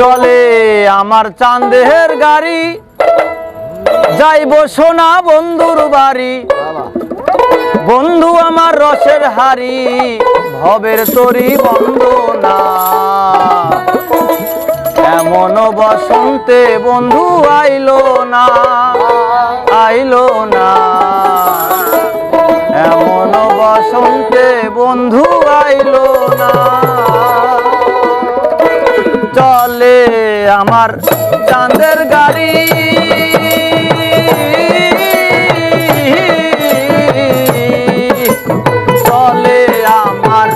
চলে আমার চাঁদের গাড়ি। যাইব সোনা বন্ধুর বাড়ি। বন্ধু আমার রসের হাড়ি ভবের তরি বন্ধ না এমন বসন্তে বন্ধু আইলো না আইলো না। এমন বসন্তে বন্ধু আইলো না। আমার চাঁদের গাড়ি। চলে আমার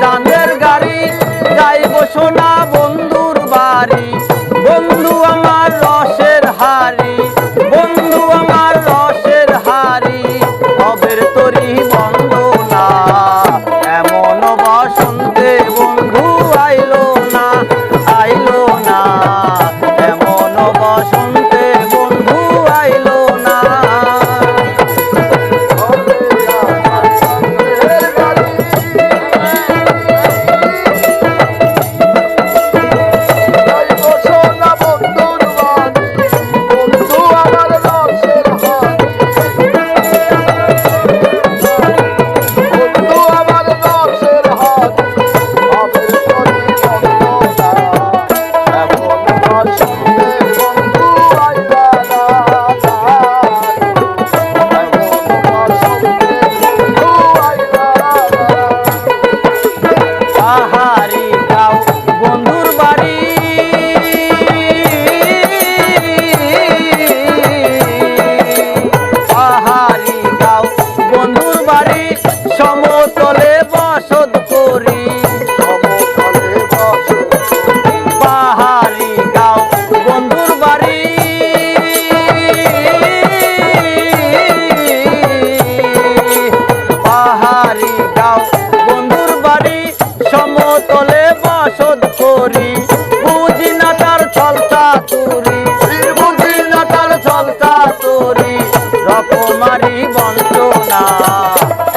চাঁদের গাড়ি যাইব সোনা বন্ধুর বাড়ি। বন্ধু আমার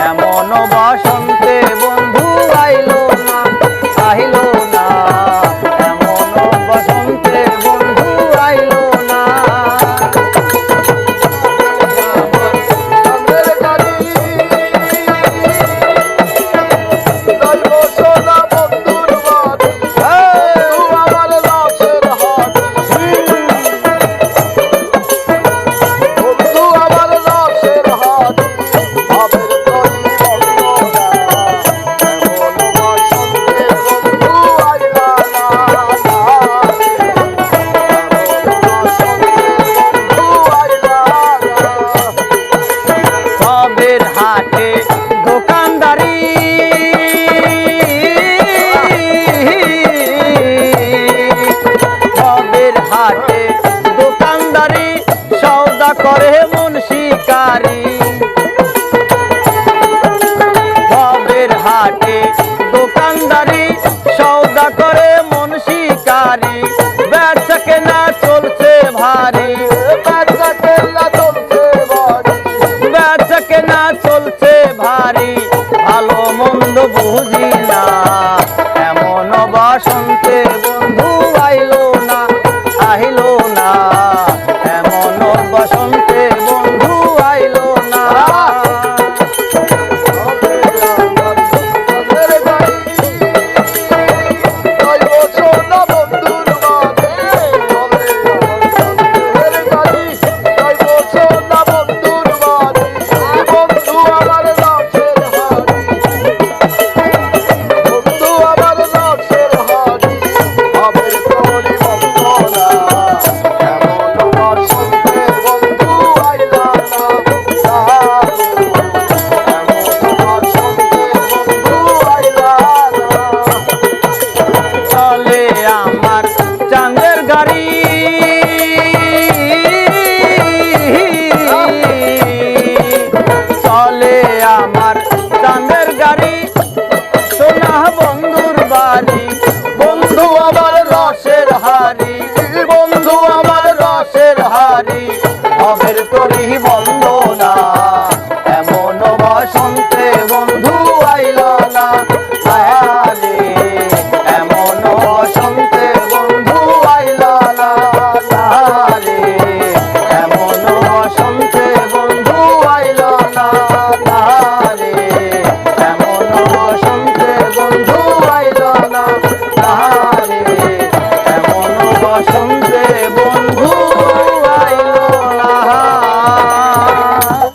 এমন বসন্তে বন্ধু আইলো না আইলো দোকানদারি সবের হাটে দোকানদারি সৌদা করে। মন্দ বুঝি চাঁদের